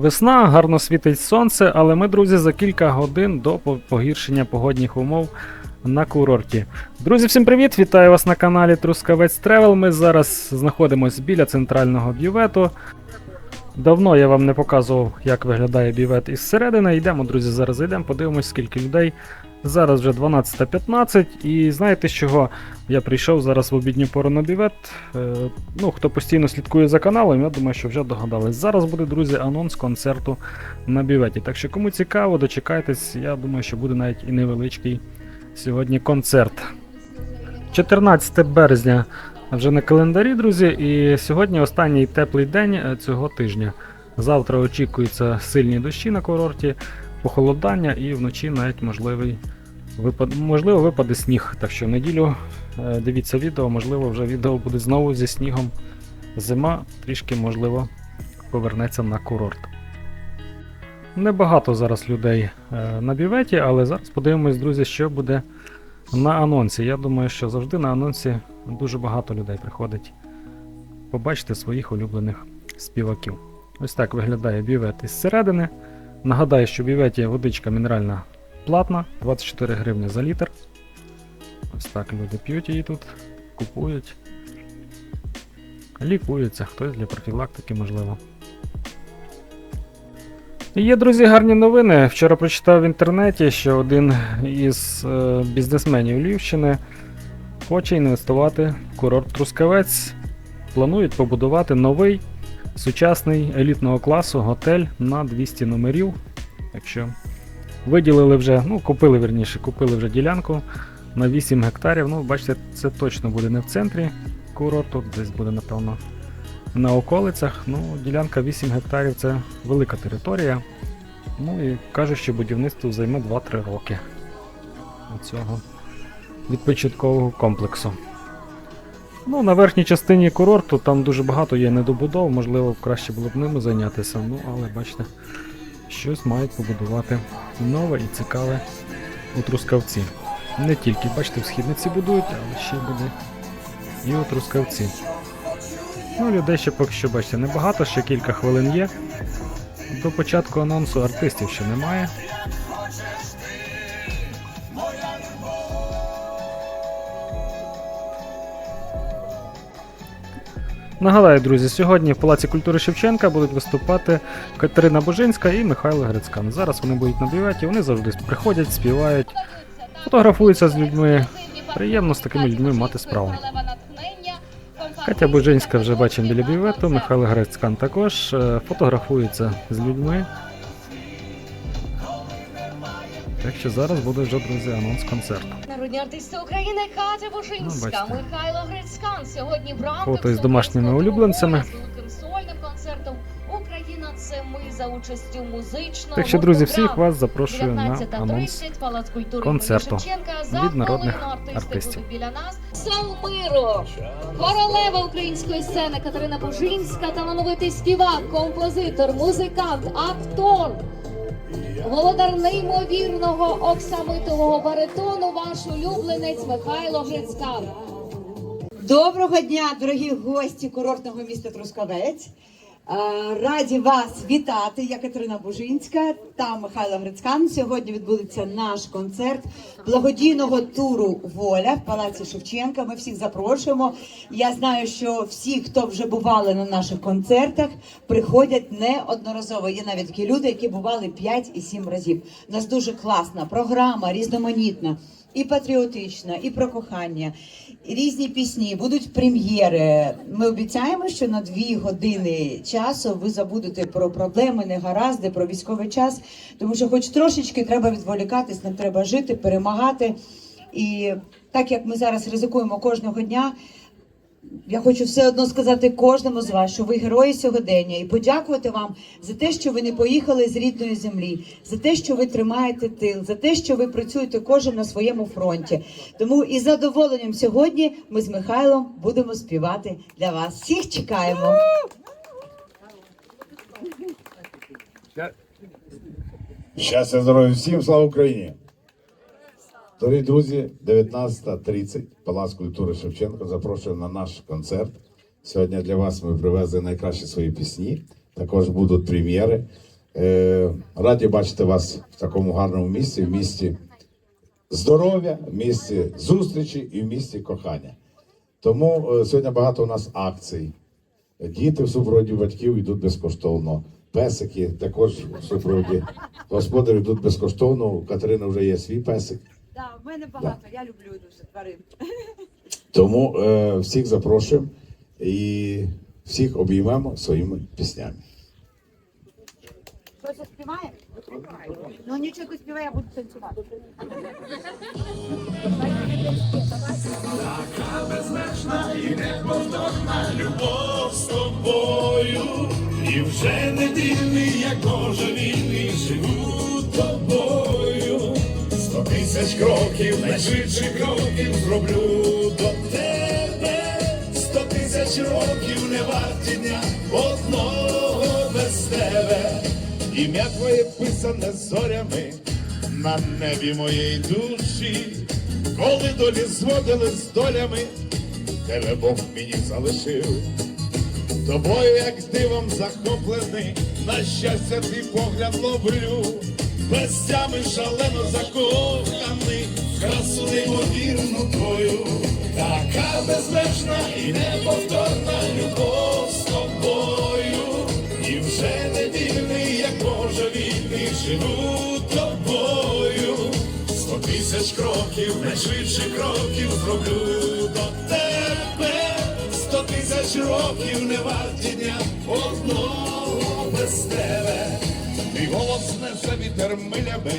Весна, гарно світить сонце, але ми, друзі, за кілька годин до погіршення погодних умов на курорті. Друзі, всім привіт! Вітаю вас на каналі Трускавець Тревел. Ми зараз знаходимося біля центрального бювету. Давно я вам не показував, як виглядає бювет із середини. Йдемо, друзі, зараз зайдемо, подивимось, скільки людей. Зараз вже 12.15, і знаєте, з чого я прийшов зараз в обідню пору на бювет. Е, ну, хто постійно слідкує за каналом, я думаю, що вже догадались. Зараз буде, друзі, анонс концерту на бюветі. Так що, кому цікаво, дочекайтесь, я думаю, що буде навіть і невеличкий сьогодні концерт. 14 березня вже на календарі, друзі, і сьогодні останній теплий день е, цього тижня. Завтра очікуються сильні дощі на курорті, похолодання і вночі навіть можливий випад... можливо випаде сніг. Так що в неділю е, дивіться відео, можливо, вже відео буде знову зі снігом. Зима трішки, можливо, повернеться на курорт. Небагато зараз людей е, на бюветі, але зараз подивимось, друзі, що буде на анонсі. Я думаю, що завжди на анонсі дуже багато людей приходить побачити своїх улюблених співаків. Ось так виглядає бювет із середини. Нагадаю, що в бюветі водичка мінеральна платна, 24 гривні за літр. Ось так люди п'ють її тут, купують, лікуються, хтось для профілактики, можливо. Є, друзі, гарні новини. Вчора прочитав в інтернеті, що один із е, бізнесменів Львівщини хоче інвестувати в курорт Трускавець. Планують побудувати новий сучасний елітного класу готель на 200 номерів. Так що виділили вже, ну, купили верніше, купили вже ділянку на 8 гектарів. Ну, бачите, це точно буде не в центрі курорту, десь буде, напевно, на околицях. Ну, ділянка 8 гектарів це велика територія. Ну і кажуть, що будівництво займе 2-3 роки цього відпочинкового комплексу. Ну, на верхній частині курорту там дуже багато є недобудов, можливо, краще було б ними зайнятися. Ну, але бачите, щось мають побудувати нове і цікаве у Трускавці. Не тільки, бачите, в східниці будують, але ще буде і у Трускавці. Ну, людей ще поки що, бачите, небагато, ще кілька хвилин є. До початку анонсу артистів ще немає. Нагадаю, друзі, сьогодні в Палаці культури Шевченка будуть виступати Катерина Божинська і Михайло Грицькан. Зараз вони будуть на бюветі, вони завжди приходять, співають, фотографуються з людьми. Приємно з такими людьми мати справу. Катя Божинська вже бачимо біля бювету, Михайло Грецькан також е, фотографується з людьми. Так що зараз буде вже, друзі, анонс концерту. Народні артисти України Катя Ну, Божинська, бачите. Михайло Грицькан. Сьогодні в рамках Фото із домашніми улюбленцями. сольним концертом Україна це ми за участю музичного Так що, друзі, всіх вас запрошую на 19:30, анонс. Концерту від народних артистів. біля нас. Сол миру! Королева української сцени Катерина Божинська, талановитий співак, композитор, музикант, актор. Володар неймовірного оксамитового баритону, ваш улюбленець Михайло Грицькан. Доброго дня, дорогі гості курортного міста Трускавець. Е, Раді вас вітати. Я Катерина Бужинська та Михайло Грицькан. Сьогодні відбудеться наш концерт благодійного туру Воля в Палаці Шевченка. Ми всіх запрошуємо. Я знаю, що всі, хто вже бували на наших концертах, приходять неодноразово. Є навіть такі люди, які бували 5 і 7 разів. У нас дуже класна програма, різноманітна. І патріотична, і про кохання, і різні пісні, будуть прем'єри. Ми обіцяємо, що на дві години часу ви забудете про проблеми, негаразди, про військовий час, тому що, хоч трошечки, треба відволікатись, нам треба жити, перемагати. І так як ми зараз ризикуємо кожного дня, я хочу все одно сказати кожному з вас, що ви герої сьогодення, і подякувати вам за те, що ви не поїхали з рідної землі, за те, що ви тримаєте тил, за те, що ви працюєте кожен на своєму фронті. Тому із задоволенням сьогодні ми з Михайлом будемо співати для вас. Всіх чекаємо. Щастя, здоров'я всім, слава Україні! Дорогі друзі, 19.30, Палац культури Шевченко запрошує на наш концерт. Сьогодні для вас ми привезли найкращі свої пісні. Також будуть прем'єри. Е, раді бачити вас в такому гарному місці, в місті здоров'я, в місті зустрічі і в місті кохання. Тому е, сьогодні багато у нас акцій. Діти в супроводі батьків йдуть безкоштовно. Песики також супроводі господарів йдуть безкоштовно. У Катерини вже є свій песик. Да, в мене багато, я люблю дуже тварин. Тому е, всіх запрошуємо і всіх обіймемо своїми піснями. Хтось співає? Ну нічого співає, я буду танцювати. безмежна і неповдохна любов з тобою, і вже не дивний, як Боже вільний, живу тобою. Сто тисяч кроків, найшвидше кроків зроблю до тебе. Сто тисяч років не варті дня одного без тебе. Ім'я твоє писане зорями на небі моєї душі, коли долі зводили з долями тебе Бог мені залишив. Тобою, як дивом захоплений, на щастя твій погляд ловлю, Безтями шалено закоханий, красу неймовірну твою, така безмежна і неповторна любов з тобою, і вже не живу тобою. Сто тисяч кроків, найшвидше кроків зроблю до тебе. Сто тисяч років не варті дня одного без тебе. Твій голос несе вітер милями,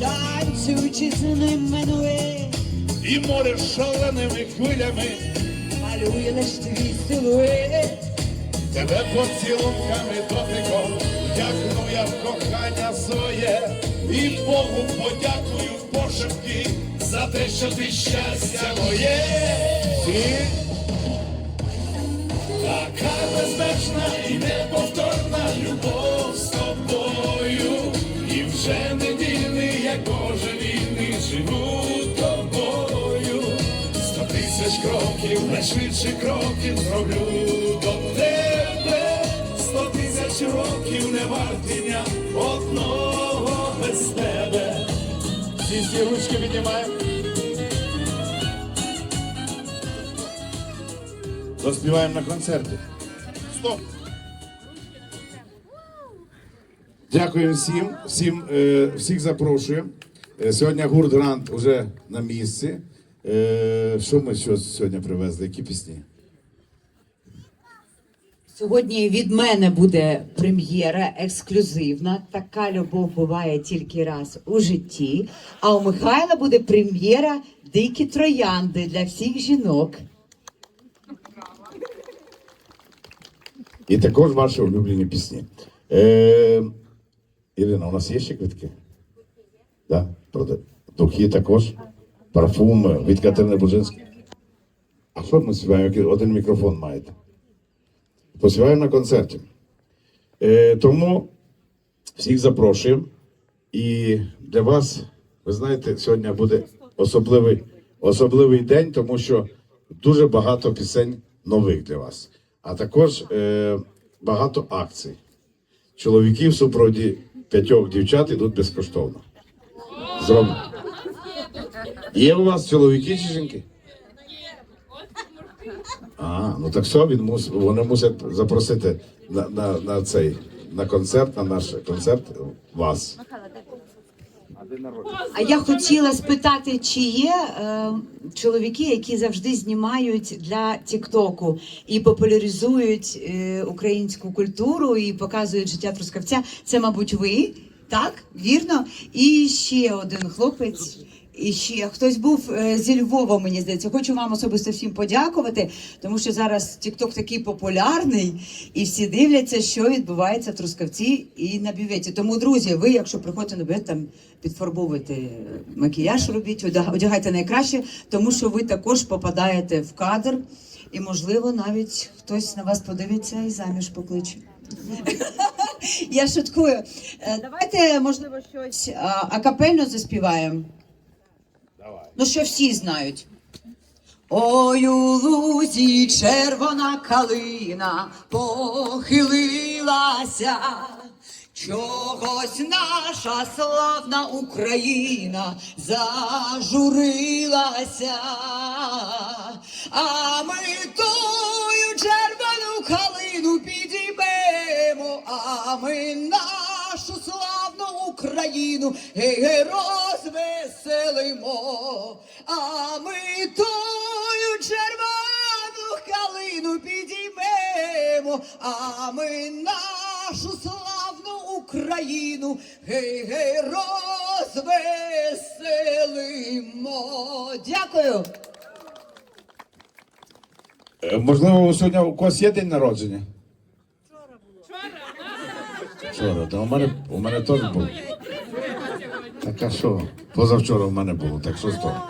Танцюючи з ним минує, і море шаленими хвилями, малює лиш твій силует. тебе поцілунками дотиком, і Богу подякую пошепки за те, що ти щастя моє. Ти Така безмежна і неповторна любов з тобою, і вже не вільний, як Боже вільний, живу тобою. Сто тисяч кроків, найшвидше кроків зроблю Всі всі ручки піднімаємо. Заспіваємо на концерті. Стоп! Дякую всім, всім е, всіх запрошуємо. Е, сьогодні гурт Грант вже на місці. Е, що ми сьогодні привезли? Які пісні? Сьогодні від мене буде прем'єра ексклюзивна. Така любов буває тільки раз у житті. А у Михайла буде прем'єра Дикі троянди для всіх жінок. І також ваші улюблені пісні. Е, Ірина, у нас є ще квитки? Да? Духи також. Парфуми від Катерини Бужинської. А що ми співаємо? Один мікрофон маєте. Поспіваємо на концерті. Е, тому всіх запрошуємо. І для вас, ви знаєте, сьогодні буде особливий, особливий день, тому що дуже багато пісень нових для вас. А також е, багато акцій. Чоловіки в супроводі п'ятьох дівчат йдуть безкоштовно. Зроб... Є у вас чоловіки чи жінки? А, ну так все, він мус... вони мусять запросити на, на, на цей на концерт, на наш концерт вас. А я хотіла спитати, чи є е, чоловіки, які завжди знімають для Тіктоку і популяризують е, українську культуру і показують життя трускавця. Це, мабуть, ви, так? Вірно? І ще один хлопець. І ще хтось був е, зі Львова, мені здається. Хочу вам особисто всім подякувати, тому що зараз TikTok такий популярний, і всі дивляться, що відбувається в Трускавці і на бюветі. Тому, друзі, ви, якщо приходите на бювет, там підфарбовуйте макіяж, робіть, одягайте найкраще, тому що ви також попадаєте в кадр, і можливо навіть хтось на вас подивиться і заміж покличе. Я шуткую. Е, Давайте, можливо, щось акапельно заспіваємо. Ну, що всі знають. Ой, у лузі червона калина похилилася, Чогось наша славна Україна зажурилася, а ми тую червону калину підіймемо, а ми нашу славну Україну гей-гей розвеселимо, а ми тую червону калину підіймемо, а ми нашу славну Україну гей-гей розвеселимо. Дякую. Е, Можливо, сьогодні у когось є день народження? Вчора. Та у мене, у мене теж був. Так а що? Позавчора в мене було, так що з того?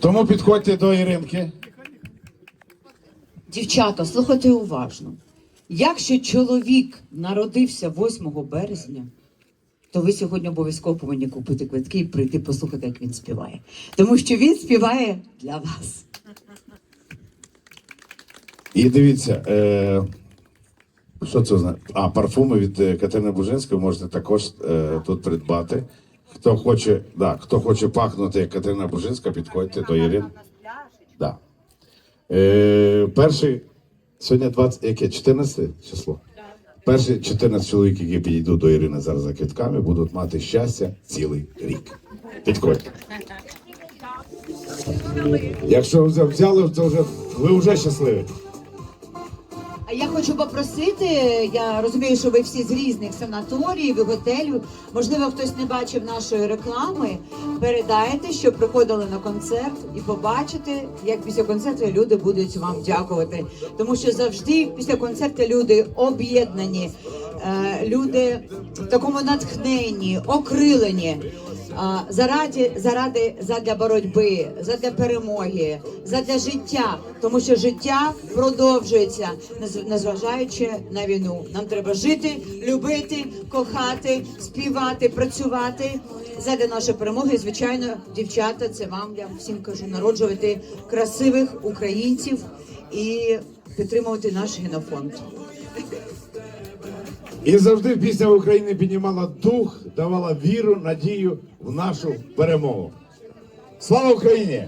Тому підходьте до Іринки. Дівчата, слухайте уважно. Якщо чоловік народився 8 березня, то ви сьогодні обов'язково повинні купити квитки і прийти послухати, як він співає. Тому що він співає для вас. І дивіться, е, що це означає? А, парфуми від е, Катерини Бужинської можете також е, тут придбати. Хто хоче, да, хто хоче пахнути, як Катерина Бужинська, підходьте до Ірини. Да. Е, перший, сьогодні 20, яке, 14 число? Перші 14 чоловік, які підійдуть до Ірини зараз за квитками, будуть мати щастя цілий рік. Підходьте. Якщо взяли, то вже ви вже щасливі. Я хочу попросити, я розумію, що ви всі з різних санаторіїв і готелів. Можливо, хтось не бачив нашої реклами. Передайте, що приходили на концерт, і побачите, як після концерту люди будуть вам дякувати. Тому що завжди після концерту люди об'єднані, е, люди в такому натхненні, окрилені. Заради, заради задля боротьби, задля перемоги, задля життя, тому що життя продовжується, нез- незважаючи на війну. Нам треба жити, любити, кохати, співати, працювати задля нашої перемоги. Звичайно, дівчата, це вам я всім кажу, народжувати красивих українців і підтримувати наш генофонд. І завжди пісня України піднімала дух, давала віру, надію в нашу перемогу. Слава Україні!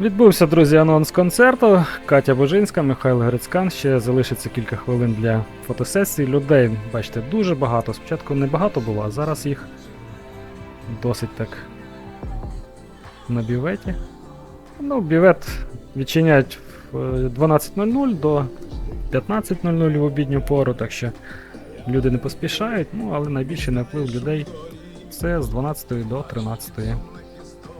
Відбувся, друзі, анонс концерту. Катя Божинська, Михайло Грицькан. Ще залишиться кілька хвилин для фотосесії. Людей, бачите, дуже багато. Спочатку не багато було, а зараз їх досить так на бюветі. Ну, бювет відчиняють 12.00 до 15.00 в обідню пору, так що люди не поспішають, ну але найбільший наплив людей це з 12 до 13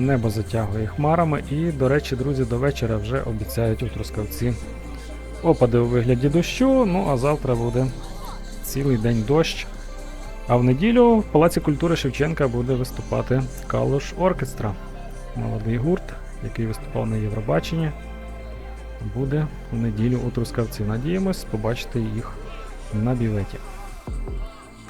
Небо затягує хмарами, і, до речі, друзі, до вечора вже обіцяють у Трускавці опади у вигляді дощу. Ну а завтра буде цілий день дощ. А в неділю в Палаці культури Шевченка буде виступати Калуш Оркестра. Молодий гурт, який виступав на Євробаченні. Буде в неділю у Трускавці. Надіємось побачити їх на біветі.